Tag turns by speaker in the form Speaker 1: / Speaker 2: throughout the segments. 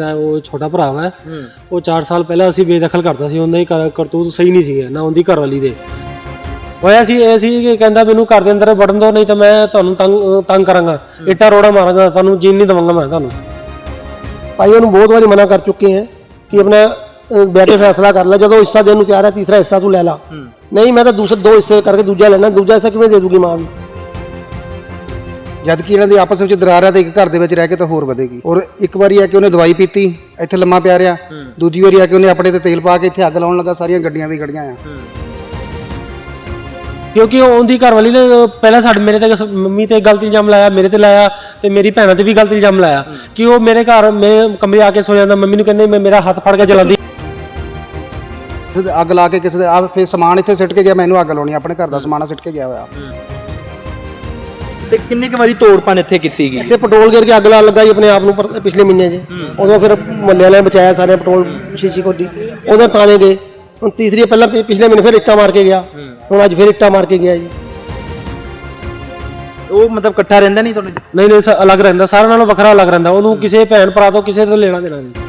Speaker 1: ਮੇਰਾ ਉਹ ਛੋਟਾ ਭਰਾ ਵਾ। ਉਹ 4 ਸਾਲ ਪਹਿਲਾਂ ਅਸੀਂ ਬੇਦਖਲ ਕਰਤਾ ਸੀ ਉਹਦਾ ਹੀ ਕਰ- ਕਰਤੂਤ ਸਹੀ ਨਹੀਂ ਸੀਗੇ ਨਾ ਉਹਦੀ ਘਰ ਵਾਲੀ ਦੇ। ਹੋਇਆ ਸੀ ਇਹ ਸੀ ਕਿ ਕਹਿੰਦਾ ਮੈਨੂੰ ਘਰ ਦੇ ਅੰਦਰ ਵੜਨ ਦਿਓ ਨਹੀਂ ਤਾਂ ਮੈਂ ਤੁਹਾਨੂੰ ਤੰਗ ਤੰਗ ਕਰਾਂਗਾ। ਇੱਟਾਂ ਰੋੜਾ ਮਾਰਾਂਗਾ ਤੁਹਾਨੂੰ ਜੀਣ ਨਹੀਂ ਦਵਾਂਗਾ ਮੈਂ ਤੁਹਾਨੂੰ।
Speaker 2: ਭਾਈ ਉਹਨੂੰ ਬਹੁਤ ਵਾਰੀ ਮਨਾ ਕਰ ਚੁੱਕੇ ਹੈ ਕਿ ਆਪਣਾ ਅਹ, ਬਹਿ ਕੇ ਫੈਸਲਾ ਕਰ ਲੈ ਜਦੋਂ ਹਿੱਸਾ ਦੇਣ ਨੂੰ ਤਿਆਰ ਹੈ ਤੀਸਰਾ ਹਿੱਸਾ ਤੂੰ ਲੈ ਲਾ। ਨਹੀਂ ਮੈਂ ਤਾਂ ਦੂਸਰੇ ਦੋ ਹਿੱਸੇ ਕਰਕੇ ਦੂਜਾ ਲੈਣਾ ਦੂਜਾ ਹਿੱਸਾ ਕਿਵੇਂ ਦੇ ਦੂਗੀ ਮਾਂ ਵੀ?
Speaker 3: ਜਦ ਕਿ ਇਹਨਾਂ ਦੀ ਆਪਸ ਵਿੱਚ ਦਰਾਰ ਹੈ ਤੇ ਇੱਕ ਘਰ ਦੇ ਵਿੱਚ ਰਹਿ ਕੇ ਤਾਂ ਹੋਰ ਵਧੇਗੀ। ਔਰ ਇੱਕ ਵਾਰੀ ਆ ਕਿ ਉਹਨੇ ਦਵਾਈ ਪੀਤੀ ਇੱਥੇ ਲੰਮਾ ਪਿਆ ਰਿਹਾ। ਦੂਜੀ ਵਾਰੀ ਆ ਕਿ ਉਹਨੇ ਆਪਣੇ ਤੇ ਤੇਲ ਪਾ ਕੇ ਇੱਥੇ ਅੱਗ ਲਾਉਣ ਲੱਗਾ ਸਾਰੀਆਂ ਗੱਡੀਆਂ ਵੀ ਖੜੀਆਂ ਆ।
Speaker 1: ਕਿਉਂਕਿ ਉਹ ਉਹਦੀ ਘਰ ਵਾਲੀ ਨੇ ਪਹਿਲਾਂ ਸਾਡੇ ਮੇਰੇ ਤੇ ਮੰਮੀ ਤੇ ਗਲਤ ਇਲਜ਼ਾਮ ਲਾਇਆ ਮੇਰੇ ਤੇ ਲਾਇਆ ਤੇ ਮੇਰੀ ਭੈਣਾਂ ਤੇ ਵੀ ਗਲਤ ਇਲਜ਼ਾਮ ਲਾਇਆ। ਕਿ ਉਹ ਮੇਰੇ ਘਰ ਮੇਰੇ ਕਮਰੇ ਆ ਕੇ ਸੋ ਜਾਂਦਾ ਮੰਮੀ ਨੂੰ ਕਹਿੰਦੇ ਮੈਂ ਮੇਰਾ ਹੱਥ ਫੜ ਕੇ ਜਲਾਉਂਦੀ।
Speaker 3: ਅੱਗ ਲਾ ਕੇ ਕਿਸੇ ਦੇ ਆ ਫਿਰ ਸਮਾਨ ਇੱਥੇ ਸਿੱਟ ਕੇ ਗਿਆ ਮੈਨੂੰ ਅੱਗ ਲਾਉਣੀ ਆਪਣੇ ਘਰ ਦਾ ਸਮਾਨ ਸਿੱਟ ਕੇ ਗਿਆ ਹੋਇਆ।
Speaker 4: ਤੇ ਕਿੰਨੇ ਕੁ ਵਾਰੀ ਤੋੜ ਭੰਨ ਇੱਥੇ ਕੀਤੀ ਗਈ?
Speaker 2: ਤੇ ਪੈਟਰੋਲ ਗਿਰ ਕੇ ਅੱਗ ਲਾਉਣ ਲੱਗਾ ਜੀ ਆਪਣੇ ਆਪ ਨੂੰ ਪਰ- ਪਿਛਲੇ ਮਹੀਨੇ 'ਚ ਉਦੋਂ ਫਿਰ ਮੁਹੱਲੇ ਵਾਲਿਆਂ ਨੇ ਬਚਾਇਆ ਸਾਰੇ ਪੈਟਰੋਲ ਸ਼ੀਸ਼ੀ ਕੋਡੀ ਉਦੋਂ ਥਾਣੇ ਗਏ। ਹੁਣ ਤੀਸਰੀ ਪਹਿਲਾਂ ਪਿ- ਪਿਛਲੇ ਮਹੀਨੇ ਫਿਰ ਇੱਟਾਂ ਮਾਰ ਕੇ ਗਿਆ। ਹੁਣ ਅੱਜ ਫਿਰ ਇੱਟਾਂ ਮਾਰ ਕੇ ਗਿਆ ਜੀ।
Speaker 4: ਉਹ ਮਤਲਬ ਇਕੱਠਾ ਰਹਿੰਦਾ ਨਹੀਂ ਤੁਹਾਡੇ?
Speaker 1: ਨਹੀਂ ਨਹੀਂ ਸ- ਅਲੱਗ ਰਹਿੰਦਾ। ਸਾਰਿਆਂ ਨਾਲੋਂ ਵੱਖਰਾ ਅਲੱਗ ਰਹਿੰਦਾ। ਉਹਨੂੰ ਕਿਸੇ ਭੈਣ ਭਰਾ ਤੋਂ ਕਿਸੇ ਤੋਂ ਲੈਣਾ ਦੇਣਾ ਨਹੀਂ।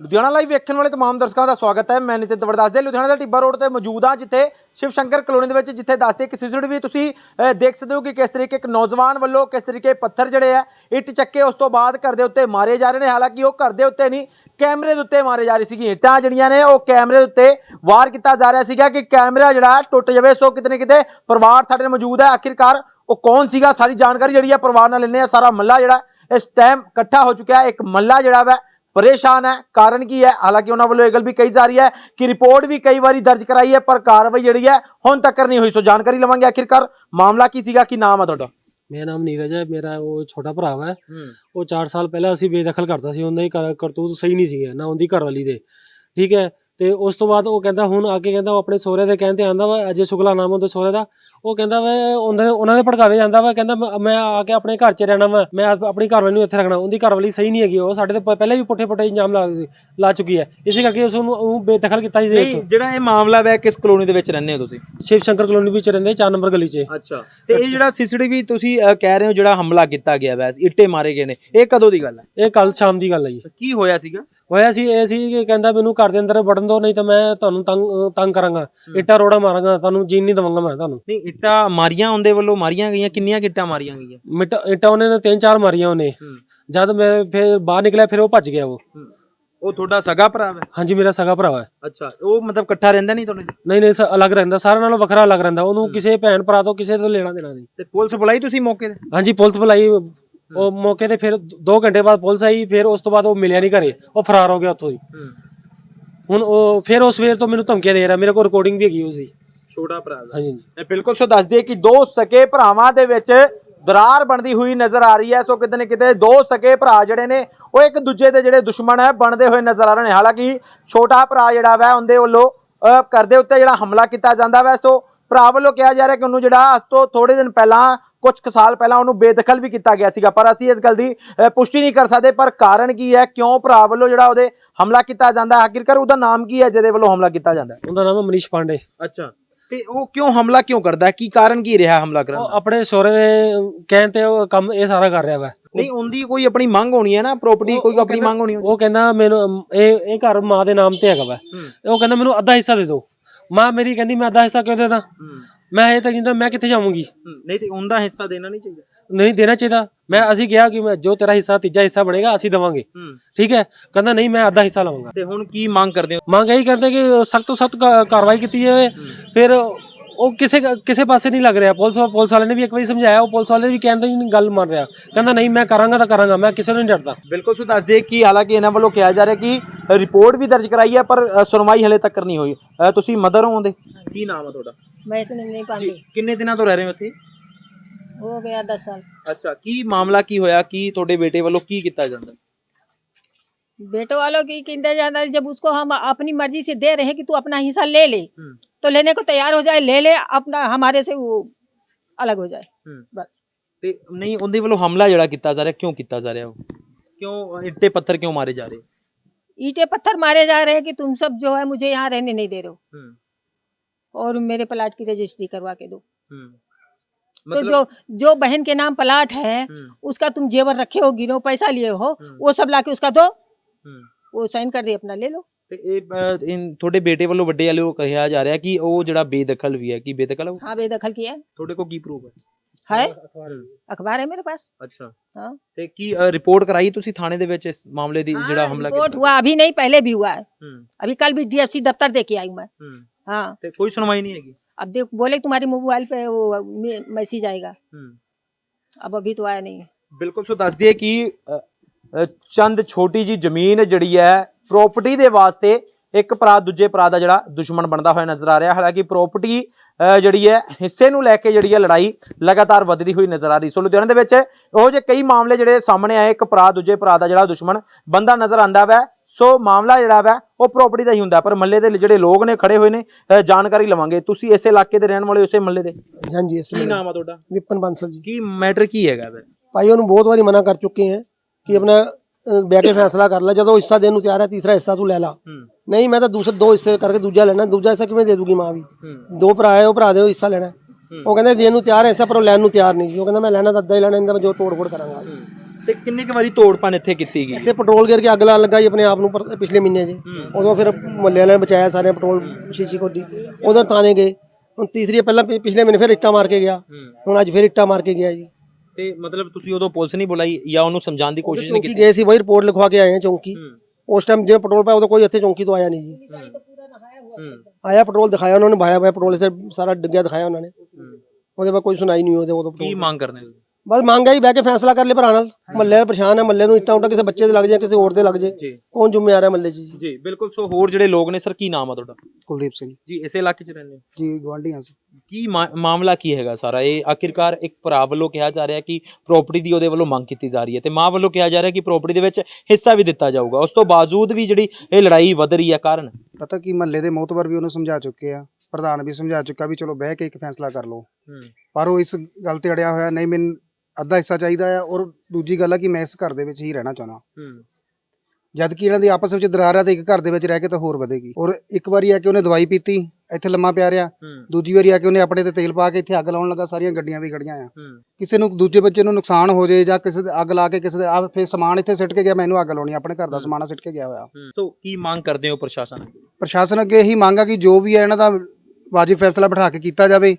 Speaker 4: ਲੁਧਿਆਣਾ ਲਾਈਵ ਵੇਖਣ ਵਾਲੇ ਤਮਾਮ ਦਰਸ਼ਕਾਂ ਦਾ ਸਵਾਗਤ ਹੈ। ਮੈਂ ਨਿਤਿਨ ਤਵੜ ਦੱਸਦੇ ਲੁਧਿਆਣਾ ਦਾ ਟਿੱਬਾ ਰੋਡ ਤੇ ਮੌਜੂਦ ਹਾਂ, ਜਿੱਥੇ ਸ਼ਿਵ ਸ਼ੰਕਰ ਕਲੋਨੀ ਦੇ ਵਿੱਚ ਜਿੱਥੇ ਦੱਸਦੇ ਕਿ ਸੀਸੀਟੀਵੀ ਵੀ ਤੁਸੀਂ ਦੇਖ ਸਕਦੇ ਹੋ ਕਿ ਕਿਸ ਤਰੀਕੇ ਇੱਕ ਨੌਜਵਾਨ ਵੱਲੋਂ ਕਿਸ ਤਰੀਕੇ ਪੱਥਰ ਜਿਹੜੇ ਆ, ਇੱਟ ਚੱਕੇ ਉਸ ਤੋਂ ਬਾਅਦ ਘਰ ਦੇ ਉੱਤੇ ਮਾਰੇ ਜਾ ਰਹੇ ਨੇ। ਹਾਲਾਂਕਿ ਉਹ ਘਰ ਦੇ ਉੱਤੇ ਨਹੀਂ, ਕੈਮਰੇ ਦੇ ਉੱਤੇ ਮਾਰੇ ਜਾ ਰਹੀ ਸੀਗੀ ਇੱਟਾਂ ਜਿਹੜੀਆਂ ਨੇ, ਉਹ ਕੈਮਰੇ ਦੇ ਉੱਤੇ ਵਾਰ ਕੀਤਾ ਜਾ ਰਿਹਾ ਸੀਗਾ ਕਿ ਕੈਮਰਾ ਜਿਹੜਾ ਟੁੱਟ ਜਾਵੇ। ਸੋ ਕਿਤੇ ਨਾ ਕਿਤੇ ਪਰਿਵਾਰ ਸਾਡੇ ਨਾਲ ਮੌਜੂਦ ਹੈ। ਆਖਿਰਕਾਰ ਉਹ ਕੌਣ ਸੀਗਾ? ਸਾਰੀ ਜਾਣਕਾਰੀ ਜਿਹੜੀ ਹੈ ਪਰਿਵਾਰ ਨਾਲ ਲੈਣੇ ਆ ਸਾਰਾ ਮੱਲਾ ਜਿਹੜਾ ਇਸ ਟਾਈਮ ਇਕੱਠਾ ਹੋ ਚੁੱਕਿਆ। ਇੱਕ ਮੱਲਾ ਜਿਹੜਾ ਵਾ ਪਰੇਸ਼ਾਨ ਹੈ। ਕਾਰਨ ਕੀ ਹੈ? ਹਾਲਾਂਕਿ ਉਹਨਾਂ ਵੱਲੋਂ ਇਹ ਗੱਲ ਵੀ ਕਹੀ ਜਾ ਰਹੀ ਹੈ ਕਿ ਰਿਪੋਰਟ ਵੀ ਕਈ ਵਾਰੀ ਦਰਜ ਕਰਾਈ ਹੈ ਪਰ ਕਾਰਵਾਈ ਜਿਹੜੀ ਹੈ ਹੁਣ ਤੱਕ ਨਹੀਂ ਹੋਈ। ਸੋ ਜਾਣਕਾਰੀ ਲਵਾਂਗੇ ਆਖਿਰਕਾਰ। ਮਾਮਲਾ ਕੀ ਸੀਗਾ? ਕੀ ਨਾਮ ਹੈ ਤੁਹਾਡਾ?
Speaker 1: ਮੇਰਾ ਨਾਮ ਨੀਰਜ ਹੈ। ਮੇਰਾ ਉਹ ਛੋਟਾ ਭਰਾ ਵਾ। ਉਹ 4 ਸਾਲ ਪਹਿਲਾਂ ਅਸੀਂ ਬੇਦਖਲ ਕਰਤਾ ਸੀ। ਹੀ ਕਰ- ਕਰਤੂਤ ਸਹੀ ਨਹੀਂ ਸੀਗੇ ਨਾ ਉਹਦੀ ਘਰ ਵਾਲੀ ਦੇ। ਠੀਕ ਹੈ? ਤੇ ਉਸ ਤੋਂ ਬਾਅਦ ਉਹ ਕਹਿੰਦਾ ਹੁਣ ਆ ਕੇ ਕਹਿੰਦਾ ਉਹ ਆਪਣੇ ਸਹੁਰੇ ਦੇ ਕਹਿਣ ਤੇ ਆਂਦਾ ਵਾ ਅਜੇ ਸ਼ੁਕਲਾ ਨਾਮ ਉਹਦੇ ਸਹੁਰੇ ਦਾ। ਉਹ ਕਹਿੰਦਾ ਵਾ ਉਹਨਾਂ ਦੇ ਉਹਨਾਂ ਦੇ ਭੜਕਾਵੇ ਜਾਂਦਾ ਵਾ ਕਹਿੰਦਾ ਮੈਂ- ਮੈਂ ਆ ਕੇ ਆਪਣੇ ਘਰ 'ਚ ਰਹਿਣਾ ਵਾ ਮੈਂ ਆਪ- ਆਪਣੀ ਘਰ ਵਾਲੀ ਨੂੰ ਇੱਥੇ ਰੱਖਣਾ ਉਹਦੀ ਘਰ ਵਾਲੀ ਸਹੀ ਨਹੀਂ ਹੈਗੀ ਉਹ ਸਾਡੇ ਤੇ ਪ- ਪਹਿਲਾਂ ਵੀ ਪੁੱਠੇ ਪੁੱਠੇ ਇਲਜ਼ਾਮ ਲਾ ਲਾ ਚੁੱਕੀ ਹੈ। ਇਸੇ ਕਰਕੇ ਉਸ ਨੂੰ ਉਹ ਬੇਦਖਲ ਕੀਤਾ ਸੀ ਦੇ
Speaker 4: ਨਹੀਂ ਜਿਹੜਾ ਇਹ ਮਾਮਲਾ ਹੈ ਕਿਸ ਕਲੋਨੀ ਦੇ ਵਿੱਚ ਰਹਿੰਦੇ ਹੋ ਤੁਸੀਂ?
Speaker 1: ਸ਼ਿਵ ਸ਼ੰਕਰ ਕਲੋਨੀ ਵਿੱਚ ਰਹਿੰਦੇ 4 ਨੰਬਰ ਗਲੀ 'ਚ।
Speaker 4: ਅੱਛਾ। ਤੇ ਇਹ ਜਿਹੜਾ ਸੀਸੀਟੀਵੀ ਤੁਸੀਂ ਕਹਿ ਰਹੇ ਹੋ ਜਿਹੜਾ ਹਮਲਾ ਕੀਤਾ ਗਿਆ ਵੈਸ ਇੱਟੇ ਮਾਰੇ ਗਏ ਨੇ ਇਹ ਕਦੋਂ ਦੀ ਗੱਲ ਹੈ?
Speaker 1: ਇਹ ਕੱਲ ਸ਼ਾਮ ਦੀ ਗੱਲ ਹੈ ਜੀ।
Speaker 4: ਕੀ ਹੋਇਆ ਸੀਗਾ?
Speaker 1: ਹੋਇਆ ਸੀ ਇਹ ਸੀ ਕਿ ਕਹਿੰਦਾ ਮੈਨੂੰ ਘਰ ਦੇ ਅੰਦਰ ਵੜਨ ਦਿਓ ਨਹੀਂ ਤਾਂ ਮੈਂ ਤੁਹਾਨੂੰ ਤੰਗ ਤੰਗ ਕਰਾਂਗਾ। ਇੱਟਾਂ ਰੋੜਾ ਮਾਰਾਂਗਾ ਤੁਹਾਨੂੰ ਜੀਣ ਨਹੀਂ ਦਵਾਂਗਾ ਮੈਂ ਤੁਹਾਨੂੰ।
Speaker 4: ਨਹੀਂ ਇੱਟਾਂ ਮਾਰੀਆਂ ਉਹਦੇ ਵੱਲੋਂ ਮਾਰੀਆਂ ਗਈਆਂ? ਕਿੰਨੀਆਂ ਇੱਟਾਂ ਮਾਰੀਆਂ ਗਈਆਂ?
Speaker 1: ਮਿੱਟ ਇੱਟਾਂ ਉਹਨੇ ਨੇ ਤਿੰਨ ਚਾਰ ਮਾਰੀਆਂ ਉਹਨੇ। ਜਦ ਮੈਂ ਫਿਰ ਬਾਹਰ ਨਿਕਲਿਆ ਫਿਰ ਉਹ ਭੱਜ ਗਿਆ ਉਹ।
Speaker 4: ਉਹ ਤੁਹਾਡਾ ਸਗਾ ਭਰਾ ਹੈ
Speaker 1: ਹਾਂਜੀ ਮੇਰਾ ਸਗਾ ਭਰਾ ਹੈ
Speaker 4: ਅੱਛਾ ਉਹ ਮਤਲਬ ਇਕੱਠਾ ਰਹਿੰਦਾ ਨਹੀਂ ਤੁਹਾਡੇ
Speaker 1: ਨਹੀਂ ਨਹੀਂ ਸ- ਅਲੱਗ ਰਹਿੰਦਾ ਸਾਰਿਆਂ ਨਾਲੋਂ ਵੱਖਰਾ ਅਲੱਗ ਰਹਿੰਦਾ। ਉਹਨੂੰ ਕਿਸੇ ਭੈਣ ਭਰਾ ਤੋਂ ਕਿਸੇ ਤੋਂ ਲੈਣਾ ਦੇਣਾ ਨਹੀਂ।
Speaker 4: ਤੇ ਪੁਲਿਸ ਬੁਲਾਈ ਤੁਸੀਂ ਮੌਕੇ ਤੇ?
Speaker 1: ਹਾਂਜੀ ਪੁਲਿਸ ਬੁਲਾਈ। ਉਹ ਮੌਕੇ ਤੇ ਫਿਰ 2 ਘੰਟੇ ਬਾਅਦ ਪੁਲਿਸ ਆਈ ਫਿਰ ਉਸ ਤੋਂ ਬਾਅਦ ਉਹ ਮਿਲਿਆ ਨਹੀਂ ਘਰੇ। ਉਹ ਫਰਾਰ ਹੋ ਗਿਆ ਉੱਥੋਂ ਹੀ। ਹੁਣ ਉਹ ਫਿਰ ਉਹ ਸਵੇਰ ਤੋਂ ਮੈਨੂੰ ਧਮਕੀਆਂ ਦੇ ਰਿਹਾ ਮੇਰੇ ਕੋਲ ਰਿਕਾਰਡਿੰਗ ਵੀ ਹੈਗੀ ਉਸਦੀ
Speaker 4: ਛੋਟਾ ਭਰਾ ਦਾ।
Speaker 1: ਹਾਂਜੀ ਹਾਂਜੀ।
Speaker 4: ਇਹ ਬਿਲਕੁਲ ਸੋ ਦੱਸ ਦਈਏ ਕਿ ਦੋ ਸਕੇ ਭਰਾਵਾਂ ਦੇ ਵਿੱਚ ਦਰਾਰ ਬਣਦੀ ਹੋਈ ਨਜ਼ਰ ਆ ਰਹੀ ਹੈ। ਸੋ ਕਿਤੇ ਨਾ ਕਿਤੇ ਦੋ ਸਕੇ ਭਰਾ ਜਿਹੜੇ ਨੇ ਉਹ ਇੱਕ ਦੂਜੇ ਦੇ ਜਿਹੜੇ ਦੁਸ਼ਮਣ ਹੈ ਬਣਦੇ ਹੋਏ ਨਜ਼ਰ ਆ ਰਹੇ ਨੇ। ਹਾਲਾਂਕਿ ਛੋਟਾ ਭਰਾ ਜਿਹੜਾ ਵੈ ਉਹਦੇ ਵੱਲੋਂ ਅਹ, ਘਰ ਦੇ ਉੱਤੇ ਜਿਹੜਾ ਹਮਲਾ ਕੀਤਾ ਜਾਂਦਾ ਵੈ। ਸੋ ਭਰਾ ਵੱਲੋਂ ਕਿਹਾ ਜਾ ਰਿਹਾ ਕਿ ਉਹਨੂੰ ਜਿਹੜਾ ਅੱਜ ਤੋਂ ਥੋੜੇ ਦਿਨ ਪਹਿਲਾਂ ਕੁਝ ਕੁ ਸਾਲ ਪਹਿਲਾਂ ਉਹਨੂੰ ਬੇਦਖਲ ਵੀ ਕੀਤਾ ਗਿਆ ਸੀਗਾ। ਪਰ ਅਸੀਂ ਇਸ ਗੱਲ ਦੀ ਪੁਸ਼ਟੀ ਨਹੀਂ ਕਰ ਸਕਦੇ ਪਰ ਕਾਰਨ ਕੀ ਹੈ ਕਿਉਂ ਭਰਾ ਵੱਲੋਂ ਜਿਹੜਾ ਉਹਦੇ ਹਮਲਾ ਕੀਤਾ ਜਾਂਦਾ ਹੈ? ਆਖਿਰਕਾਰ ਉਹਦਾ ਨਾਮ ਕੀ ਹੈ ਜਿਹਦੇ ਵੱਲੋਂ ਹਮਲਾ ਕੀਤਾ ਜਾਂਦਾ ਹੈ?
Speaker 1: ਉਹਦਾ ਨਾਮ ਹੈ ਮਨੀਸ਼ ਪਾਂਡੇ।
Speaker 4: ਅੱਛਾ। ਤੇ ਉਹ ਕਿਉਂ ਹਮਲਾ ਕਿਉਂ ਕਰਦਾ ਹੈ? ਕੀ ਕਾਰਨ ਕੀ ਰਿਹਾ ਹਮਲਾ ਕਰਨ ਦਾ?
Speaker 1: ਆਪਣੇ ਸਹੁਰੇ ਦੇ ਕਹਿਣ ਤੇ ਉਹ ਕੰਮ ਇਹ ਸਾਰਾ ਕਰ ਰਿਹਾ ਵਾ।
Speaker 4: ਨਹੀਂ ਉਹਦੀ ਕੋਈ ਆਪਣੀ ਮੰਗ ਹੋਣੀ ਹੈ ਨਾ ਪ੍ਰਾਪਰਟੀ ਕੋਈ ਆਪਣੀ ਮੰਗ ਹੋਣੀ
Speaker 1: ਉਹ ਕਹਿੰਦਾ ਮੈਨੂੰ ਇਹ ਇਹ ਘਰ ਮਾਂ ਦੇ ਨਾਮ ਤੇ ਹੈਗਾ ਵਾ। ਉਹ ਕਹਿੰਦਾ ਮੈਨੂੰ ਅੱਧਾ ਹਿੱਸਾ ਦੇ ਦਿਓ। ਮਾਂ ਮੇਰੀ ਕਹਿੰਦੀ ਮੈਂ ਅੱਧਾ ਹਿੱਸਾ ਕਿਉਂ ਦੇ ਦਾਂ? ਮੈਂ ਇਹ ਤਾਂ ਜਿੰਦਾ ਮੈਂ ਕਿੱਥੇ ਜਾਵਾਂਗੀ?
Speaker 4: ਨਹੀਂ ਤੇ ਉਹਦਾ ਹਿੱਸਾ ਦੇਣਾ ਨਹੀਂ ਚਾਹੀਦਾ।
Speaker 1: ਨਹੀਂ ਦੇਣਾ ਚਾਹੀਦਾ। ਮੈਂ ਅਸੀਂ ਕਿਹਾ ਕਿ ਮੈਂ ਜੋ ਤੇਰਾ ਹਿੱਸਾ ਤੀਜਾ ਹਿੱਸਾ ਬਣੇਗਾ ਅਸੀਂ ਦੇਵਾਂਗੇ। ਠੀਕ ਹੈ? ਕਹਿੰਦਾ ਨਹੀਂ ਮੈਂ ਅੱਧਾ ਹਿੱਸਾ ਲਵਾਂਗਾ।
Speaker 4: ਤੇ ਹੁਣ ਕੀ ਮੰਗ ਕਰਦੇ ਹੋ?
Speaker 1: ਮੰਗ ਇਹੀ ਕਰਦੇ ਕਿ ਸਖਤ ਤੋਂ ਸਖਤ ਕਾਰਵਾਈ ਕੀਤੀ ਜਾਵੇ। ਫਿਰ ਉਹ ਕਿਸੇ ਕਿਸੇ ਪਾਸੇ ਨਹੀਂ ਲੱਗ ਰਿਹਾ ਪੁਲਿਸ ਪੁਲਿਸ ਵਾਲੇ ਨੇ ਵੀ ਇੱਕ ਵਾਰੀ ਸਮਝਾਇਆ ਉਹ ਪੁਲਿਸ ਵਾਲੇ ਵੀ ਕਹਿੰਦੇ ਹੀ ਨਹੀਂ ਗੱਲ ਮੰਨ ਰਿਹਾ ਕਹਿੰਦਾ ਨਹੀਂ ਮੈਂ ਕਰਾਂਗਾ ਤਾਂ ਕਰਾਂਗਾ ਮੈਂ ਕਿਸੇ ਨੂੰ ਨਹੀਂ ਡਰਦਾ
Speaker 4: ਬਿਲਕੁਲ ਸੋ ਦੱਸ ਦੇ ਕਿ ਹਾਲਾਂਕਿ ਇਹਨਾਂ ਵੱਲੋਂ ਕਿਹਾ ਜਾ ਰਿਹਾ ਕਿ ਰਿਪੋਰਟ ਵੀ ਦਰਜ ਕਰਾਈ ਹੈ ਪਰ ਅ, ਸੁਣਵਾਈ ਹਲੇ ਤੱਕ ਨਹੀਂ ਹੋਈ ਅ, ਤੁਸੀਂ ਮਦਰ ਹੋ ਉਹਦੇ ਕੀ ਨਾਮ ਹੈ ਤੁਹਾਡਾ
Speaker 5: मैं सुन नहीं पाती
Speaker 4: ਕਿੰਨੇ ਦਿਨਾਂ ਤੋਂ ਰਹਿ ਰਹੇ ਹੋ ਇੱਥੇ
Speaker 5: हो गया दस साल
Speaker 4: ਅੱਛਾ ਕੀ ਮਾਮਲਾ ਕੀ ਹੋਇਆ ਕੀ ਤੁਹਾਡੇ ਬੇਟੇ ਵੱਲੋਂ ਕੀ ਕੀਤਾ ਜਾਂਦਾ
Speaker 5: बेटो वालों की किंदा जाता है जब उसको हम अपनी मर्जी से दे रहे हैं कि तू अपना हिस्सा ले ले तो लेने को तैयार हो जाए ले ले अपना हमारे से वो अलग हो जाए बस
Speaker 4: ਤੇ ਨਹੀਂ ਉਹਦੇ ਵੱਲੋਂ ਹਮਲਾ ਜਿਹੜਾ ਕੀਤਾ ਜਾ ਰਿਹਾ ਕਿਉਂ ਕੀਤਾ ਜਾ ਰਿਹਾ ਉਹ ਕਿਉਂ ਇੱਟੇ ਪੱਥਰ ਕਿਉਂ ਮਾਰੇ ਜਾ ਰਹੇ
Speaker 5: ईटे पत्थर मारे जा रहे हैं कि तुम सब जो है मुझे यहाँ रहने नहीं दे रहे हो और मेरे प्लाट की रजिस्ट्री करवा के दो तो जो जो बहन के नाम प्लाट है उसका तुम जेवर रखे हो गिनो पैसा लिए हो वो सब लाके उसका दो वो साइन कर दिए अपना ले लो
Speaker 4: ਤੇ ਇਹ ਅ, ਇਨ- ਤੁਹਾਡੇ ਬੇਟੇ ਵੱਲੋਂ ਵੱਡੇ ਵਾਲੇ ਉਹ ਕਿਹਾ ਜਾ ਰਿਹਾ ਕਿ ਉਹ ਜਿਹੜਾ ਬੇਦਖਲ ਵੀ ਹੈ ਕੀ ਬੇਦਖਲ ਹੈ ਉਹ?
Speaker 5: हाँ बेदखल किया है।
Speaker 4: ਤੁਹਾਡੇ ਕੋਲ ਕੀ ਪ੍ਰੂਫ ਹੈ?
Speaker 5: है ਅਖਬਾਰ अखबार है मेरे पास
Speaker 4: ਅੱਛਾ।
Speaker 5: हाँ।
Speaker 4: ਤੇ ਕੀ ਅ, ਰਿਪੋर्ट ਕਰਾਈ ਤੁਸੀਂ ਥਾਣੇ ਦੇ ਵਿੱਚ ਇਸ ਮਾਮਲੇ ਦੀ ਜਿਹੜਾ
Speaker 5: हाँ,
Speaker 4: ਹਮਲਾ
Speaker 5: रिपोर्ट हुआ अभी नहीं पहले भी हुआ है
Speaker 4: ਹੂੰ।
Speaker 5: अभी कल भी डीएफसी दफ्तर दे के आई हूँ मैं
Speaker 4: ਹੂੰ।
Speaker 5: हाँ
Speaker 4: ਤੇ ਕੋਈ ਸੁਣਵਾਈ ਨਹੀਂ ਹੈਗੀ?
Speaker 5: अब देख बोले कि तुम्हारे मोबाइल पे वो मे- मैसेज आएगा
Speaker 4: ਹੂੰ।
Speaker 5: अब अभी तो आया नहीं है।
Speaker 4: ਬਿਲਕੁਲ ਸੋ ਦੱਸ ਦਈਏ ਕਿ ਅ, ਅ, ਚੰਦ ਛੋਟੀ ਜੀ ਜ਼ਮੀਨ ਜਿਹੜੀ ਹੈ ਪ੍ਰਾਪਰਟੀ ਦੇ ਵਾਸਤੇ ਇੱਕ ਭਰਾ ਦੂਜੇ ਭਰਾ ਦਾ ਜਿਹੜਾ ਦੁਸ਼ਮਣ ਬਣਦਾ ਹੋਇਆ ਨਜ਼ਰ ਆ ਰਿਹਾ। ਹਾਲਾਂਕਿ ਪ੍ਰਾਪਰਟੀ ਜਿਹੜੀ ਹੈ ਹਿੱਸੇ ਨੂੰ ਲੈ ਕੇ ਜਿਹੜੀ ਹੈ ਲੜਾਈ ਲਗਾਤਾਰ ਵੱਧਦੀ ਹੋਈ ਨਜ਼ਰ ਆ ਰਹੀ। ਸੋ ਲੁਧਿਆਣਾ ਦੇ ਵਿੱਚ ਇਹੋ ਜਿਹੇ ਕਈ ਮਾਮਲੇ ਜਿਹੜੇ ਸਾਹਮਣੇ ਆਏ। ਇੱਕ ਭਰਾ ਦੂਜੇ ਭਰਾ ਦਾ ਜਿਹੜਾ ਦੁਸ਼ਮਣ ਬੰਦਾ ਨਜ਼ਰ ਆਂਦਾ ਵੈ। ਸੋ ਮਾਮਲਾ ਜਿਹੜਾ ਵੈ ਉਹ ਪ੍ਰਾਪਰਟੀ ਦਾ ਹੀ ਹੁੰਦਾ। ਪਰ ਮੱਲੇ ਦੇ ਜਿਹੜੇ ਲੋਕ ਨੇ ਖੜੇ ਹੋਏ ਨੇ ਜਾਣਕਾਰੀ ਲਵਾਂਗੇ। ਤੁਸੀਂ ਇਸੇ ਇਲਾਕੇ ਦੇ ਰਹਿਣ ਵਾਲੇ ਹੋ, ਇਸੇ ਮੱਲੇ ਦੇ?
Speaker 2: ਹਾਂਜੀ ਇਸ
Speaker 4: ਕੀ ਨਾਮ ਆ ਤੁਹਾਡਾ?
Speaker 2: ਵਿਪਨ ਬਾਂਸਲ ਜੀ।
Speaker 4: ਕੀ ਮੈਟਰ ਕੀ ਹੈਗਾ ਵੈ?
Speaker 2: ਭਾਈ ਉਹਨੂੰ ਬਹੁਤ ਵਾਰੀ ਮਨਾ ਕਰ ਚੁੱਕੇ ਹੈ ਕਿ ਆਪਣਾ ਬਹਿ ਕੇ ਫੈਸਲਾ ਕਰ ਲੈ ਜਦੋਂ ਹਿੱਸਾ ਦੇਣ ਨੂੰ ਤਿਆਰ ਹੈ ਤੀਸਰਾ ਹਿੱਸਾ ਤੂੰ ਲੈ ਲਾ।
Speaker 4: ਹੂੰ।
Speaker 2: ਨਹੀਂ ਮੈਂ ਤਾਂ ਦੂਸਰੇ ਦੋ ਹਿੱਸੇ ਕਰਕੇ ਦੂਜਾ ਲੈਣਾ ਦੂਜਾ ਹਿੱਸਾ ਕਿਵੇਂ ਦੇ ਦੂਗੀ ਮਾਂ ਵੀ?
Speaker 4: ਹੂੰ।
Speaker 2: ਦੋ ਭਰਾ ਹੈ ਉਹ ਭਰਾ ਦੇ ਉਹ ਹਿੱਸਾ ਲੈਣਾ। ਉਹ ਕਹਿੰਦਾ ਦੇਣ ਨੂੰ ਤਿਆਰ ਹੈ ਹਿੱਸਾ ਪਰ ਉਹ ਲੈਣ ਨੂੰ ਤਿਆਰ ਨਹੀਂ। ਸੀ ਉਹ ਕਹਿੰਦਾ ਮੈਂ ਲੈਣਾ ਤਾਂ ਅੱਧਾ ਹੀ ਲੈਣਾ ਇਹਦਾ ਮੈਂ ਜੋ ਤੋੜ ਫੋੜ ਕਰਾਂਗਾ
Speaker 4: ਤੇ ਕਿੰਨੇ ਕੁ ਵਾਰੀ ਤੋੜਪਨ ਇੱਥੇ ਕੀਤੀ ਗਈ?
Speaker 2: ਇੱਥੇ ਪੈਟਰੋਲ ਗੇਰ ਕੇ ਅੱਗ ਲਾਉਣ ਲੱਗਾ ਜੀ ਆਪਣੇ ਆਪ ਨੂੰ ਪਰ- ਪਿਛਲੇ ਮਹੀਨੇ ਜੀ ਉਦੋਂ ਫਿਰ ਮੁਹੱਲੇ ਵਾਲਿਆਂ ਨੇ ਬਚਾਇਆ ਸਾਰੇ ਪੈਟਰੋਲ ਸ਼ੀਸ਼ੀ ਕੋਡੀ ਉਦੋਂ ਥਾਣੇ ਗਏ। ਹੁਣ ਤੀਸਰੀ ਪਹਿਲਾਂ ਪਿ- ਪਿਛਲੇ ਮਹੀਨੇ ਫਿਰ ਇੱਟਾਂ ਮਾਰ ਕੇ ਗਿਆ। ਹੁਣ ਅੱਜ ਫਿਰ ਇੱਟਾਂ ਮਾਰ ਕੇ ਗਿਆ ਜੀ।
Speaker 4: ਤੇ ਮਤਲਬ ਤੁਸੀਂ ਉਦੋਂ ਪੁਲਿਸ ਨਹੀਂ ਬੁਲਾਈ ਜਾਂ ਉਹਨੂੰ ਸਮਝਾਉਣ ਦੀ ਕੋਸ਼ਿਸ਼ ਨਹੀਂ
Speaker 2: ਚੌਂਕੀ
Speaker 4: ਕੀਤੀ?
Speaker 2: ਗਏ ਸੀ ਬਈ ਰਿਪੋਰਟ ਲਿਖਵਾ ਕੇ ਆਏ ਹਾਂ ਚੌਂਕੀ। ਉਸ ਟਾਈਮ ਜਿਵੇਂ ਪੈਟਰੋਲ ਪਾਇਆ ਉਦੋਂ ਕੋਈ ਇੱਥੇ ਚੌਂਕੀ ਤੋਂ ਆਇਆ ਨਹੀਂ ਜੀ। ਆਇਆ ਪੈਟਰੋਲ ਦਿਖਾਇਆ ਉਹਨਾਂ ਨੇ ਭਾਇਆ ਹੋਇਆ ਪੈਟਰੋਲ ਇਸੇ ਸਾਰਾ ਡਿੱਗਿਆ ਦਿਖਾਇਆ ਉਹਨਾਂ ਨੇ। ਉਹਦੇ ਬਾਅਦ ਕੋਈ ਸੁਣਾਈ ਨਹੀਂ ਉਹਦੇ ਉਦੋਂ
Speaker 4: ਕੀ
Speaker 2: ਪੈਟਰੋਲ
Speaker 4: ਮੰਗ ਕਰਨੇ ਤੁਸੀਂ?
Speaker 2: ਬਸ ਮੰਗਾ ਹੀ ਬਹਿ ਕੇ ਫੈਸਲਾ ਕਰ ਲੈ ਭਰਾ ਨਾਲ। ਮੱਲੇ ਪਰੇਸ਼ਾਨ ਹੈ ਮੱਲੇ ਨੂੰ ਇੱਟਾਂ ਉੱਟਾਂ ਕਿਸੇ ਬੱਚੇ ਦੇ ਲੱਗ ਜਾਏ ਕਿਸੇ ਹੋਰ ਦੇ ਲੱਗ
Speaker 4: ਜੀ।
Speaker 2: ਜਾਏ ਕੌਣ ਜ਼ਿੰਮੇਵਾਰ ਹੈ ਮੱਲੇ 'ਚ ਜੀ?
Speaker 4: ਜੀ ਬਿਲਕੁਲ। ਸੋ ਹੋਰ ਜਿਹੜੇ ਲੋਕ ਨੇ ਸਰ ਕੀ ਨਾਮ ਆ ਤੁਹਾਡਾ?
Speaker 3: ਕੁਲਦੀਪ ਸਿੰਘ।
Speaker 4: ਜੀ ਇਸੇ ਇਲਾਕੇ 'ਚ ਰਹਿੰਦੇ ਹੋ?
Speaker 3: ਜੀ ਗਵਾਂਢੀਆਂ ਸੀ।
Speaker 4: ਕੀ ਮਾ- ਮਾਮਲਾ ਕੀ ਹੈਗਾ ਸਾਰਾ? ਇਹ ਆਖਿਰਕਾਰ ਇੱਕ ਭਰਾ ਵੱਲੋਂ ਕਿਹਾ ਜਾ ਰਿਹਾ ਕਿ ਪ੍ਰਾਪਰਟੀ ਦੀ ਉਹਦੇ ਵੱਲੋਂ ਮੰਗ ਕੀਤੀ ਜਾ ਰਹੀ ਹੈ ਤੇ ਮਾਂ ਵੱਲੋਂ ਕਿਹਾ ਜਾ ਰਿਹਾ ਕਿ ਪ੍ਰਾਪਰਟੀ ਦੇ ਵਿੱਚ ਹਿੱਸਾ ਵੀ ਦਿੱਤਾ ਜਾਊਗਾ। ਉਸ ਤੋਂ ਬਾਵਜੂਦ ਵੀ ਜਿਹੜੀ ਇਹ ਲੜਾਈ ਵਧ ਰਹੀ ਹੈ ਕਾਰਨ?
Speaker 3: ਪਤਾ ਕੀ ਮਹੱਲੇ ਦੇ ਮੋਤਬਰ ਵੀ ਉਹਨੂੰ ਸਮਝਾ ਚੁੱਕੇ ਆ। ਪ੍ਰਧਾਨ ਵੀ ਸਮਝਾ ਚੁੱਕਾ ਵੀ ਚਲੋ ਬਹਿ ਕੇ ਇੱਕ ਫੈਸਲਾ ਕਰ ਲਓ। ਪਰ ਉਹ ਇਸ ਗੱਲ ਤੇ ਅੜਿਆ ਹੋਇਆ ਨਹੀਂ ਮੈਨੂੰ ਅੱਧਾ ਹਿੱਸਾ ਚਾਹੀਦਾ ਆ ਔਰ ਦੂਜੀ ਗੱਲ ਆ ਕਿ ਮੈਂ ਇਸ ਘਰ ਦੇ ਵਿੱਚ ਹੀ ਰਹਿਣਾ ਚਾਹੁੰਦਾ ਜਦ ਕਿ ਇਹਨਾਂ ਦੀ ਆਪਸ ਵਿੱਚ ਦਰਾਰ ਆ ਤੇ ਇੱਕ ਘਰ ਦੇ ਵਿੱਚ ਰਹਿ ਕੇ ਤਾਂ ਹੋਰ ਵਧੇਗੀ। ਔਰ ਇੱਕ ਵਾਰੀ ਆ ਕੇ ਉਹਨੇ ਦਵਾਈ ਪੀਤੀ ਇੱਥੇ ਲੰਮਾ ਪਿਆ ਰਿਹਾ। ਦੂਜੀ ਵਾਰੀ ਆ ਕੇ ਉਹਨੇ ਆਪਣੇ ਤੇ ਤੇਲ ਪਾ ਕੇ ਇੱਥੇ ਅੱਗ ਲਾਉਣ ਲੱਗਾ ਸਾਰੀਆਂ ਗੱਡੀਆਂ ਵੀ ਖੜੀਆਂ ਆ। ਕਿਸੇ ਨੂੰ ਦੂਜੇ ਬੱਚੇ ਨੂੰ ਨੁਕਸਾਨ ਹੋ ਜਾਏ ਜਾਂ ਕਿਸੇ ਦੇ ਅੱਗ ਲਾ ਕੇ ਕਿਸੇ ਦੇ ਆ ਫਿਰ ਸਮਾਨ ਇੱਥੇ ਸਿੱਟ ਕੇ ਗਿਆ ਮੈਨੂੰ ਅੱਗ ਲਾਉਣੀ ਆਪਣੇ ਘਰ ਦਾ ਸਮਾਨ ਸਿੱਟ ਕੇ ਗਿਆ ਹੋਇਆ।
Speaker 4: ਸੋ ਕੀ ਮੰਗ ਕਰਦੇ ਹੋ ਪ੍ਰਸ਼ਾਸਨ ਅੱਗੇ?
Speaker 3: ਪ੍ਰਸ਼ਾਸਨ ਅੱਗੇ ਇਹੀ ਮੰਗ ਆ ਕਿ ਜੋ ਵੀ ਹੈ ਇਹਨਾਂ ਦਾ ਵਾਜਿਬ ਫੈਸਲਾ ਬਿਠਾ ਕੇ ਕੀਤਾ ਜਾਵੇ।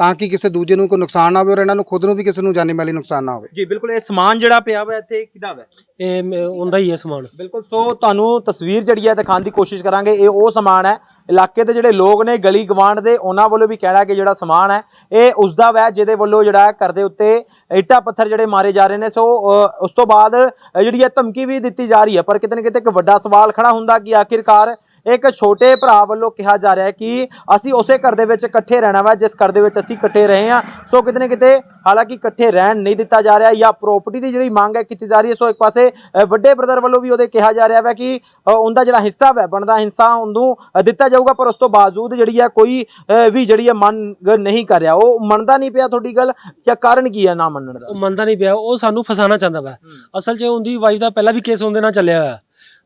Speaker 3: ਤਾਂ ਕਿ ਕਿਸੇ ਦੂਜੇ ਨੂੰ ਕੋਈ ਨੁਕਸਾਨ ਨਾ ਹੋਵੇ ਔਰ ਇਹਨਾਂ ਨੂੰ ਖੁਦ ਨੂੰ ਵੀ ਕਿਸੇ ਨੂੰ ਜਾਨੀ ਮਾਲੀ ਨੁਕਸਾਨ ਨਾ ਹੋਵੇ।
Speaker 4: ਜੀ ਬਿਲਕੁਲ ਇਹ ਸਮਾਨ ਜਿਹੜਾ ਪਿਆ ਵਾ ਇੱਥੇ ਕਿਹਦਾ ਵਾ
Speaker 1: ਇਹ ਮ- ਉਹਦਾ ਹੀ ਹੈ ਸਮਾਨ।
Speaker 4: ਬਿਲਕੁਲ ਸੋ ਤੁਹਾਨੂੰ ਤਸਵੀਰ ਜਿਹੜੀ ਹੈ ਦਿਖਾਉਣ ਦੀ ਕੋਸ਼ਿਸ਼ ਕਰਾਂਗੇ ਇਹ ਉਹ ਸਮਾਨ ਹੈ। ਇਲਾਕੇ ਦੇ ਜਿਹੜੇ ਲੋਕ ਨੇ ਗਲੀ ਗਵਾਂਡ ਦੇ ਉਹਨਾਂ ਵੱਲੋਂ ਵੀ ਕਹਿਣਾ ਕਿ ਜਿਹੜਾ ਸਮਾਨ ਹੈ ਇਹ ਉਸ ਦਾ ਵੈ ਜਿਹਦੇ ਵੱਲੋਂ ਜਿਹੜਾ ਹੈ ਘਰ ਦੇ ਉੱਤੇ ਇੱਟਾਂ ਪੱਥਰ ਜਿਹੜੇ ਮਾਰੇ ਜਾ ਰਹੇ ਨੇ। ਸੋ ਅ, ਉਸ ਤੋਂ ਬਾਅਦ ਅ, ਜਿਹੜੀ ਹੈ ਧਮਕੀ ਵੀ ਦਿੱਤੀ ਜਾ ਰਹੀ ਹੈ। ਪਰ ਕਿਤੇ ਨਾ ਕਿਤੇ ਇੱਕ ਵੱਡਾ ਸਵਾਲ ਖੜਾ ਹੁੰਦਾ ਕਿ ਆਖਿਰਕਾਰ ਇੱਕ ਛੋਟੇ ਭਰਾ ਵੱਲੋਂ ਕਿਹਾ ਜਾ ਰਿਹਾ ਹੈ ਕਿ ਅਸੀਂ ਉਸੇ ਘਰ ਦੇ ਵਿੱਚ ਇਕੱਠੇ ਰਹਿਣਾ ਵਾ ਜਿਸ ਘਰ ਦੇ ਵਿੱਚ ਅਸੀਂ ਇਕੱਠੇ ਰਹੇ ਹਾਂ। ਸੋ ਕਿਤੇ ਨਾ ਕਿਤੇ ਹਾਲਾਂਕਿ ਇਕੱਠੇ ਰਹਿਣ ਨਹੀਂ ਦਿੱਤਾ ਜਾ ਰਿਹਾ ਜਾਂ ਪ੍ਰਾਪਰਟੀ ਦੀ ਜਿਹੜੀ ਮੰਗ ਹੈ ਕੀਤੀ ਜਾ ਰਹੀ ਹੈ ਸੋ ਇੱਕ ਪਾਸੇ ਵੱਡੇ ਬ੍ਰਦਰ ਵੱਲੋਂ ਵੀ ਉਹਦੇ ਕਿਹਾ ਜਾ ਰਿਹਾ ਵਾ ਕਿ ਉਹਦਾ ਜਿਹੜਾ ਹਿੱਸਾ ਹੈ ਬਣਦਾ ਹਿੱਸਾ ਉਹਨੂੰ ਦਿੱਤਾ ਜਾਊਗਾ ਪਰ ਉਸ ਤੋਂ ਬਾਵਜੂਦ ਜਿਹੜੀ ਹੈ ਕੋਈ ਵੀ ਜਿਹੜੀ ਹੈ ਮੰਗ ਨਹੀਂ ਕਰ ਰਿਹਾ। ਉਹ ਮੰਨਦਾ ਨਹੀਂ ਪਿਆ ਤੁਹਾਡੀ ਗੱਲ ਜਾਂ ਕਾਰਨ ਕੀ ਹੈ ਨਾ ਮੰਨਣ ਦਾ?
Speaker 1: ਉਹ ਮੰਨਦਾ ਨਹੀਂ ਪਿਆ ਉਹ ਸਾਨੂੰ ਫਸਾਣਾ ਚਾਹੁੰਦਾ ਵਾ। ਅਸਲ 'ਚ ਉਹਦੀ ਵਾਈਫ ਦਾ ਪਹਿਲਾਂ ਵੀ ਕੇਸ ਉਹਦੇ ਨਾਲ ਚੱਲਿਆ ਹੋਇਆ।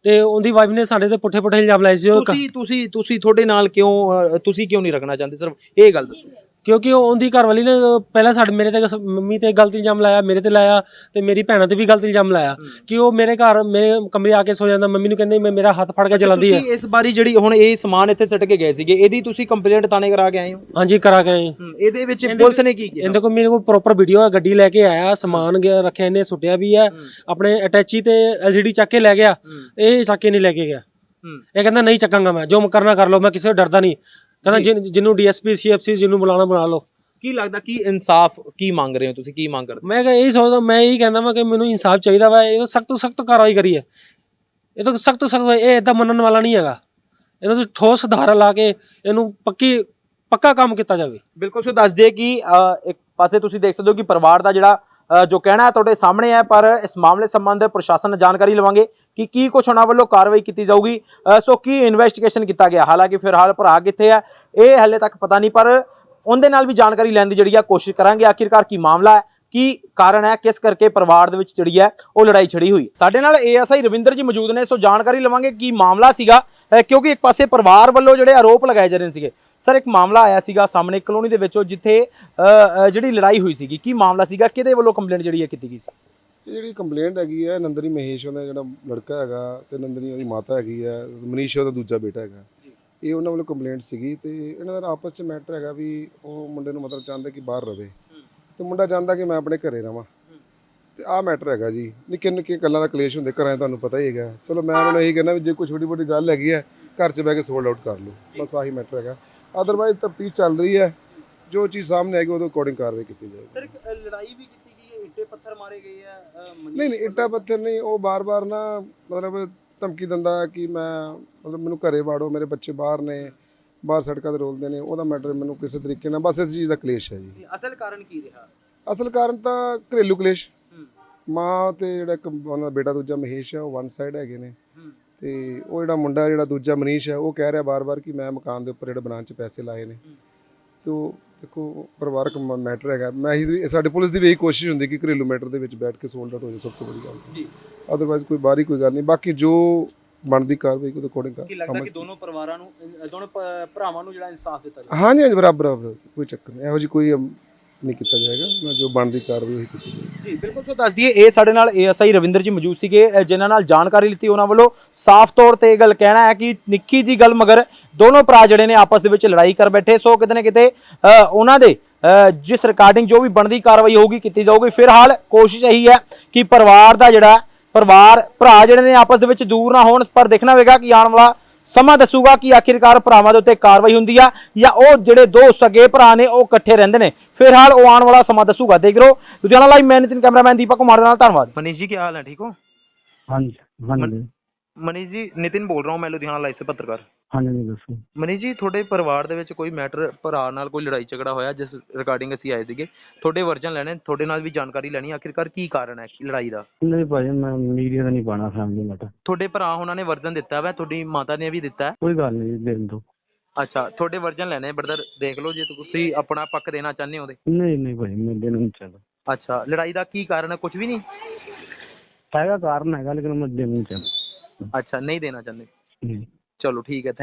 Speaker 1: ਤੇ ਉਹਦੀ ਵਾਈਫ ਨੇ ਸਾਡੇ ਤੇ ਪੁੱਠੇ ਪੁੱਠੇ ਇਲਜ਼ਾਮ ਲਾਏ ਸੀ ਉਹ
Speaker 4: ਤੁਸੀਂ ਤੁਸੀਂ ਤੁਸੀਂ ਤੁਹਾਡੇ ਨਾਲ ਕਿਉਂ ਤੁਸੀਂ ਕਿਉਂ ਨਹੀਂ ਰੱਖਣਾ ਚਾਹੁੰਦੇ? ਸਿਰਫ ਇਹ ਗੱਲ ਦੱਸੋ।
Speaker 1: ਕਿਉਂਕਿ ਉਹ ਉਹਦੀ ਘਰ ਵਾਲੀ ਨੇ ਪਹਿਲਾਂ ਸਾਡੇ ਮੇਰੇ ਤੇ ਸ- ਮੰਮੀ ਤੇ ਗਲਤ ਇਲਜ਼ਾਮ ਲਾਇਆ ਮੇਰੇ ਤੇ ਲਾਇਆ ਤੇ ਮੇਰੀ ਭੈਣਾਂ ਤੇ ਵੀ ਗਲਤ ਇਲਜ਼ਾਮ ਲਾਇਆ ਕਿ ਉਹ ਮੇਰੇ ਘਰ ਮੇਰੇ ਕਮਰੇ ਆ ਕੇ ਸੋ ਜਾਂਦਾ। ਮੰਮੀ ਨੂੰ ਕਹਿੰਦੇ ਮੈਂ ਮੇਰਾ ਹੱਥ ਫੜ ਕੇ ਚਲਾਉਂਦੀ ਹੈ।
Speaker 4: ਤੁਸੀਂ ਇਸ ਬਾਰੀ ਜਿਹੜੀ ਹੁਣ ਇਹ ਸਮਾਨ ਇੱਥੇ ਸਿੱਟ ਕੇ ਗਏ ਸੀਗੇ ਇਹਦੀ ਤੁਸੀਂ ਕੰਪਲੇਂਟ ਤਾਨੇ ਕਰਾ ਕੇ ਆਏ ਹੋ?
Speaker 1: ਹਾਂਜੀ ਕਰਾ ਕੇ ਆਏ
Speaker 4: ਇਹਦੇ ਵਿੱਚ ਪੁਲਿਸ ਨੇ ਕੀ ਕੀਤਾ
Speaker 1: ਇਹਦੇ ਕੋਲ ਮੇਰੇ ਕੋਲ ਪ੍ਰੋਪਰ ਵੀਡੀਓ ਹੈ ਗੱਡੀ ਲੈ ਕੇ ਆਇਆ ਸਮਾਨ ਗਿਆ ਰੱਖਿਆ ਇਹਨੇ ਸੁੱਟਿਆ ਵੀ ਹੈ। ਆਪਣੇ ਅਟੈਚੀ ਤੇ ਐਲਸੀਡੀ ਚੱਕ ਕੇ ਲੈ ਗਿਆ। ਇਹ ਚੱਕ ਕੇ ਨਹੀਂ ਲੈ ਕੇ ਗਿਆ। ਇਹ ਕਹਿੰਦਾ ਨਹੀਂ ਚੱਕਾਂਗਾ ਮੈਂ ਜੋ ਕਰਨਾ ਕਰ ਲਓ ਮੈਂ ਕਿਸੇ ਤੋਂ ਡਰਦਾ ਨਹੀਂ। ਕਹਿੰਦਾ ਜਿਨ- ਜਿਹਨੂੰ ਡੀਐਸਪੀ ਸੀਐਫਸੀ ਜਿਹਨੂੰ ਬੁਲਾਣਾ ਬੁਲਾ ਲਓ।
Speaker 4: ਕੀ ਲੱਗਦਾ ਕੀ ਇਨਸਾਫ ਕੀ ਮੰਗ ਰਹੇ ਹੋ ਤੁਸੀਂ ਕੀ ਮੰਗ ਕਰਦੇ
Speaker 1: ਮੈਂ ਕਿਹਾ ਇਹੀ ਸੋਚਦਾ ਮੈਂ ਇਹੀ ਕਹਿੰਦਾ ਮੈਂ ਕਿ ਮੈਨੂੰ ਇਨਸਾਫ ਚਾਹੀਦਾ ਵਾ ਇਹ ਸਖਤ ਤੋਂ ਸਖਤ ਕਾਰਵਾਈ ਕਰੀਏ। ਇਹ ਤਾਂ ਸਖਤ ਤੋਂ ਸਖਤ ਇਹ ਇਦਾਂ ਮੰਨਣ ਵਾਲਾ ਨਹੀਂ ਹੈਗਾ। ਇਹਨਾਂ ਤੋਂ ਠੋਸ ਸੁਧਾਰ ਲਾ ਕੇ ਇਹਨੂੰ ਪੱਕੀ ਪੱਕਾ ਕੰਮ ਕੀਤਾ ਜਾਵੇ।
Speaker 4: ਬਿਲਕੁਲ ਸੋ ਦੱਸ ਦਈਏ ਕਿ ਅ, ਇੱਕ ਪਾਸੇ ਤੁਸੀਂ ਦੇਖ ਸਕਦੇ ਹੋ ਕਿ ਪਰਿਵਾਰ ਦਾ ਜਿਹੜਾ ਜੋ ਕਹਿਣਾ ਹੈ ਤੁਹਾਡੇ ਸਾਹਮਣੇ ਹੈ, ਪਰ ਇਸ ਮਾਮਲੇ ਸੰਬੰਧ ਪ੍ਰਸ਼ਾਸਨ ਨਾਲ ਜਾਣਕਾਰੀ ਲਵਾਂਗੇ ਕਿ ਕੀ ਕੁਛ ਉਹਨਾਂ ਵੱਲੋਂ ਕਾਰਵਾਈ ਕੀਤੀ ਜਾਊਗੀ। ਸੋ ਕੀ ਇਨਵੈਸਟੀਗੇਸ਼ਨ ਕੀਤਾ ਗਿਆ? ਹਾਲਾਂਕਿ ਫਿਲਹਾਲ ਭਰਾ ਕਿੱਥੇ ਹੈ, ਇਹ ਹਲੇ ਤੱਕ ਪਤਾ ਨਹੀਂ, ਪਰ ਉਹਦੇ ਨਾਲ ਵੀ ਜਾਣਕਾਰੀ ਲੈਣ ਦੀ ਜਿਹੜੀ ਆ ਕੋਸ਼ਿਸ਼ ਕਰਾਂਗੇ। ਆਖਿਰਕਾਰ ਕੀ ਮਾਮਲਾ ਹੈ, ਕੀ ਕਾਰਨ ਹੈ, ਕਿਸ ਕਰਕੇ ਪਰਿਵਾਰ ਦੇ ਵਿੱਚ ਜਿਹੜੀ ਹੈ ਉਹ ਲੜਾਈ ਛੜੀ ਹੋਈ? ਸਾਡੇ ਨਾਲ ਏਐਸਆਈ ਰਵਿੰਦਰ ਜੀ ਮੌਜੂਦ ਨੇ, ਸੋ ਜਾਣਕਾਰੀ ਲਵਾਂਗੇ ਕੀ ਮਾਮਲਾ ਸੀਗਾ ਕਿਉਂਕਿ ਇੱਕ ਪਾਸੇ ਪਰਿਵਾਰ ਵੱਲੋਂ ਜਿਹੜੇ ਆਰੋਪ ਲਗਾਏ ਜਾ ਰਹੇ ਸੀਗੇ। ਸਰ ਇੱਕ ਮਾਮਲਾ ਆਇਆ ਸੀਗਾ ਸਾਹਮਣੇ ਕਲੋਨੀ ਦੇ ਵਿੱਚੋਂ ਜਿੱਥੇ ਜਿਹੜੀ ਲੜਾਈ ਹੋਈ ਸੀਗੀ। ਕੀ ਮਾਮਲਾ ਸੀਗਾ? ਕਿਹਦੇ ਵੱਲੋਂ ਕੰਪਲੇਂਟ ਜਿਹੜੀ ਹੈ ਕੀਤੀ ਗਈ ਸੀ?
Speaker 6: ਇਹ ਜਿਹੜੀ ਕੰਪਲੇਂਟ ਹੈਗੀ ਹੈ ਨੰਦਨੀ ਮਹੇਸ਼ ਉਹਦਾ ਜਿਹੜਾ ਲੜਕਾ ਹੈਗਾ ਤੇ ਨੰਦਨੀ ਉਹਦੀ ਮਾਤਾ ਹੈਗੀ ਹੈ ਮਨੀਸ਼ ਉਹਦਾ ਦੂਜਾ ਬੇਟਾ ਹੈਗਾ। ਇਹ ਉਹਨਾਂ ਵੱਲੋਂ ਕੰਪਲੇਂਟ ਸੀਗੀ ਤੇ ਇਹਨਾਂ ਦਾ ਆਪਸ 'ਚ ਮੈਟਰ ਹੈਗਾ ਵੀ ਉਹ ਮੁੰਡੇ ਨੂੰ ਮਤਲਬ ਚਾਹੁੰਦੇ ਕਿ ਬਾਹਰ ਰਵੇ। ਤੇ ਮੁੰਡਾ ਚਾਹੁੰਦਾ ਕਿ ਮੈਂ ਆਪਣੇ ਘਰੇ ਰਵਾਂ। ਤੇ ਆਹ ਮੈਟਰ ਹੈਗਾ ਜੀ। ਨਿੱਕੇ ਨਿੱਕੇ ਗੱਲਾਂ ਦਾ ਕਲੇਸ਼ ਹੁੰਦੇ ਘਰਾਂ ਤੁਹਾਨੂੰ ਪਤਾ ਹੀ ਹੈਗਾ। ਚਲੋ ਮੈਂ ਉਹਨਾਂ ਨੂੰ ਇਹੀ ਕਹਿੰਦਾ ਵੀ ਜੇ ਕੋਈ ਛੋਟੀ ਮੋਟੀ ਗੱਲ ਹੈਗੀ ਹੈ ਘਰ 'ਚ ਬਹਿ ਕੇ ਸੋਲਡ ਆਊਟ ਕਰ ਲਓ। ਬਸ ਆਹੀ ਮੈਟਰ ਹੈਗਾ। ਅਦਰਵਾਈਜ਼ ਤਫਤੀਸ਼ ਚੱਲ ਰਹੀ ਹੈ। ਜੋ ਚੀਜ਼ ਸਾਹਮਣੇ ਆਏਗੀ ਉਹਦੇ ਅਕੋਰਡਿੰਗ ਕਾਰਵਾਈ ਕੀਤੀ ਜਾਏਗੀ।
Speaker 4: ਸਰ ਲੜਾਈ ਵੀ ਕੀਤੀ ਗਈ ਹੈ ਇੱਟੇ ਪੱਥਰ ਮਾਰੇ ਗਏ ਆ
Speaker 6: ਨਹੀਂ ਨਹੀਂ ਇੱਟਾ ਪੱਥਰ ਨਹੀਂ ਉਹ ਬਾਰ-ਬਾਰ ਨਾ ਮਤਲਬ ਧਮਕੀ ਦਿੰਦਾ ਕਿ ਮੈਂ ਮਤਲਬ ਮੈਨੂੰ ਘਰੇ ਵਾੜੋ ਮੇਰੇ ਬੱਚੇ ਬਾਹਰ ਨੇ ਬਾਹਰ ਸੜਕਾਂ ਤੇ ਰੋਲਦੇ ਨੇ ਉਹਦਾ ਮੈਟਰ ਮੈਨੂੰ ਕਿਸੇ ਤਰੀਕੇ ਨਾਲ ਬਸ ਇਸ ਚੀਜ਼ ਦਾ ਕਲੇਸ਼ ਹੈ ਜੀ।
Speaker 4: ਅਸਲ ਕਾਰਨ ਕੀ ਰਿਹਾ?
Speaker 6: ਅਸਲ ਕਾਰਨ ਤਾਂ ਘਰੇਲੂ ਕਲੇਸ਼। ਮਾਂ ਤੇ ਜਿਹੜਾ ਇੱਕ ਉਹਨਾਂ ਦਾ ਬੇਟਾ ਦੂਜਾ ਮਹੇਸ਼ ਹੈ ਉਹ ਵਨ ਸਾਈਡ ਹੈਗੇ ਨੇ। ਤੇ ਉਹ ਜਿਹੜਾ ਮੁੰਡਾ ਜਿਹੜਾ ਦੂਜਾ ਮਨੀਸ਼ ਹੈ ਉਹ ਕਹਿ ਰਿਹਾ ਬਾਰ-ਬਾਰ ਕਿ ਮੈਂ ਮਕਾਨ ਦੇ ਉੱਪਰ ਜਿਹੜੇ ਬਣਾਉਣ 'ਚ ਪੈਸੇ ਲਾਏ ਨੇ। ਤੇ ਉਹ ਦੇਖੋ ਪਰਿਵਾਰਕ ਮੈਟਰ ਹੈਗਾ। ਮੈਂ ਹੀ ਸਾਡੇ ਪੁਲਿਸ ਦੀ ਵੀ ਇਹੀ ਕੋਸ਼ਿਸ਼ ਹੁੰਦੀ ਕਿ ਘਰੇਲੂ ਮੈਟਰ ਦੇ ਵਿੱਚ ਬੈਠ ਕੇ ਸੋਲਡ ਆਊਟ ਹੋ ਜਾਏ ਸਭ ਤੋਂ ਵੱਡੀ ਗੱਲ।
Speaker 4: ਜੀ।
Speaker 6: ਅਦਰਵਾਈਜ਼ ਕੋਈ ਬਾਹਰੀ ਕੋਈ ਗੱਲ ਨਹੀਂ। ਬਾਕੀ ਜੋ ਬਣਦੀ ਕਾਰਵਾਈ ਉਹਦੇ ਅਕੋਰਡਿੰਗ
Speaker 4: ਕੀ ਲੱਗਦਾ ਕਿ ਦੋਨੋਂ ਪਰਿਵਾਰਾਂ ਨੂੰ ਦੋਨੋਂ ਭਰਾਵਾਂ ਨੂੰ ਜਿਹੜਾ ਇਨਸਾਫ ਦਿੱਤਾ ਜਾਵੇ?
Speaker 6: ਹਾਂਜੀ ਹਾਂਜੀ ਬਰਾਬਰ ਬਰਾਬਰ। ਕੋਈ ਚੱਕਰ ਨਹੀਂ। ਇਹੋ ਜਿਹੀ ਕੋਈ ਨਹੀਂ ਕੀਤਾ ਜਾਏਗਾ। ਜੋ ਬਣਦੀ ਕਾਰਵਾਈ ਉਹੀ ਕੀਤੀ
Speaker 4: ਜੀ, ਬਿਲਕੁਲ ਸੋ ਦੱਸ ਦਈਏ, ਇਹ ਸਾਡੇ ਨਾਲ ਏਐਸਆਈ ਰਵਿੰਦਰ ਜੀ ਮੌਜੂਦ ਸੀਗੇ ਜਿਨ੍ਹਾਂ ਨਾਲ ਜਾਣਕਾਰੀ ਲਿੱਤੀ ਉਹਨਾਂ ਵੱਲੋਂ। ਸਾਫ਼ ਤੌਰ ਤੇ ਇਹ ਗੱਲ ਕਹਿਣਾ ਹੈ ਕਿ ਨਿੱਕੀ ਜੀ ਗੱਲ ਮਗਰ ਦੋਨੋਂ ਭਰਾ ਜਿਹੜੇ ਨੇ ਆਪਸ ਦੇ ਵਿੱਚ ਲੜਾਈ ਕਰ ਬੈਠੇ। ਸੋ ਕਿਤੇ ਨਾ ਕਿਤੇ ਉਹਨਾਂ ਦੇ ਜਿਸ ਰਿਕਾਰਡਿੰਗ ਜੋ ਵੀ ਬਣਦੀ ਕਾਰਵਾਈ ਹੋਊਗੀ, ਕੀਤੀ ਜਾਊਗੀ। ਫਿਲਹਾਲ ਕੋਸ਼ਿਸ਼ ਇਹੀ ਹੈ ਕਿ ਪਰਿਵਾਰ ਦਾ ਜਿਹੜਾ, ਪਰਿਵਾਰ, ਭਰਾ ਜਿਹੜੇ ਨੇ ਆਪਸ ਦੇ ਵਿੱਚ ਦੂਰ ਨਾ ਹੋਣ, ਪਰ ਦੇਖਣਾ ਹੋਵੇਗਾ ਕਿ ਆਉਣ ਵਾਲਾ ਸਮਾਂ ਦੱਸੂਗਾ ਕਿ ਆਖਿਰਕਾਰ ਭਰਾਵਾਂ ਦੇ ਉੱਤੇ ਕਾਰਵਾਈ ਹੁੰਦੀ ਆ ਜਾਂ ਉਹ ਜਿਹੜੇ ਦੋ ਸਗੇ ਭਰਾ ਨੇ ਉਹ ਇਕੱਠੇ ਰਹਿੰਦੇ ਨੇ। ਫਿਰ ਹਾਲ ਉਹ ਆਉਣ ਵਾਲਾ ਸਮਾਂ ਦੱਸੂਗਾ। ਦੇਖ ਲਓ ਲੁਧਿਆਣਾ ਲਾਈਵ ਮੈਂ ਨਿਤਿਨ ਕੈਮਰਾਮੈਨ ਦੀਪਕ ਕੁਮਾਰ ਦੇ ਨਾਲ ਧੰਨਵਾਦ।
Speaker 7: ਮਨੀਸ਼ ਜੀ ਕੀ ਹਾਲ ਹੈ?
Speaker 8: ਠੀਕ ਹੋ? ਹਾਂਜੀ ਹਾਂਜੀ।
Speaker 7: ਮਨੀਸ਼ ਜੀ ਨਿਤਿਨ ਬੋਲ ਰਹਾ ਹਾਂ ਮੈਂ ਲੁਧਿਆਣਾ ਲਾਈਵ ਸੇ ਪੱਤਰਕਾਰ। ਹਾਂਜੀ ਜੀ ਤੁਹਾਡੇ ਪਰਿਵਾਰ ਦੇ ਵਿੱਚ ਕੋਈ ਮੈਟਰ ਭਰਾ ਨਾਲ ਕੋਈ ਲੜਾਈ ਝਗੜਾ ਹੋਇਆ ਜਿਸ ਰਿਗਾਰਡਿੰਗ ਅਸੀਂ ਆਏ ਸੀਗੇ? ਤੁਹਾਡੇ ਵਰਜਨ ਲੈਣੇ ਤੁਹਾਡੇ ਨਾਲ ਵੀ ਜਾਣਕਾਰੀ ਲੈਣੀ ਆਖਿਰਕਾਰ ਕੀ ਕਾਰਨ ਹੈ ਲੜਾਈ ਦਾ?
Speaker 8: ਨਹੀਂ ਭਾਜੀ ਮੈਂ ਮੀਡੀਆ ਦਾ ਨਹੀਂ ਪਾਣਾ ਫੈਮਿਲੀ ਮੈਟਰ
Speaker 7: ਤੁਹਾਡੇ ਭਰਾ ਉਹਨਾਂ ਨੇ ਵਰਜਨ ਦਿੱਤਾ ਵਾ ਤੁਹਾਡੀ ਮਾਤਾ ਨੇ ਵੀ ਦਿੱਤਾ। ਹੈ।
Speaker 8: ਕੋਈ ਗੱਲ ਨਹੀਂ ਦੇਣ ਦੋ
Speaker 7: ਅੱਛਾ ਤੁਹਾਡੇ ਵਰਜਨ ਲੈਣੇ ਬ੍ਰਦਰ ਦੇਖ ਲਓ ਜੇ ਤੁਸੀਂ ਆਪਣਾ ਪੱਕ ਦੇਣਾ ਚਾਹੁੰਦੇ ਹੋ
Speaker 8: ਨਹੀਂ ਨਹੀਂ ਭਾਜੀ ਮੈਂ ਦੇਣਾ ਨਹੀਂ ਚਾਹੁੰਦਾ।
Speaker 7: ਅੱਛਾ ਲੜਾਈ ਦਾ ਕੀ ਕਾਰਨ ਹੈ? ਕੁਝ ਵੀ ਨਹੀਂ?
Speaker 8: ਹੈਗਾ ਕਾਰਨ ਹੈਗਾ ਲੇਕਿਨ ਮੈਂ ਦੇਣਾ ਨਹੀਂ ਚਾਹੁੰਦਾ।
Speaker 7: ਅੱਛਾ ਨਹੀਂ ਦੇਣਾ ਚਾਹੁੰਦੇ। ਚਲੋ ਠੀਕ ਹੈ ਥੈਂਕ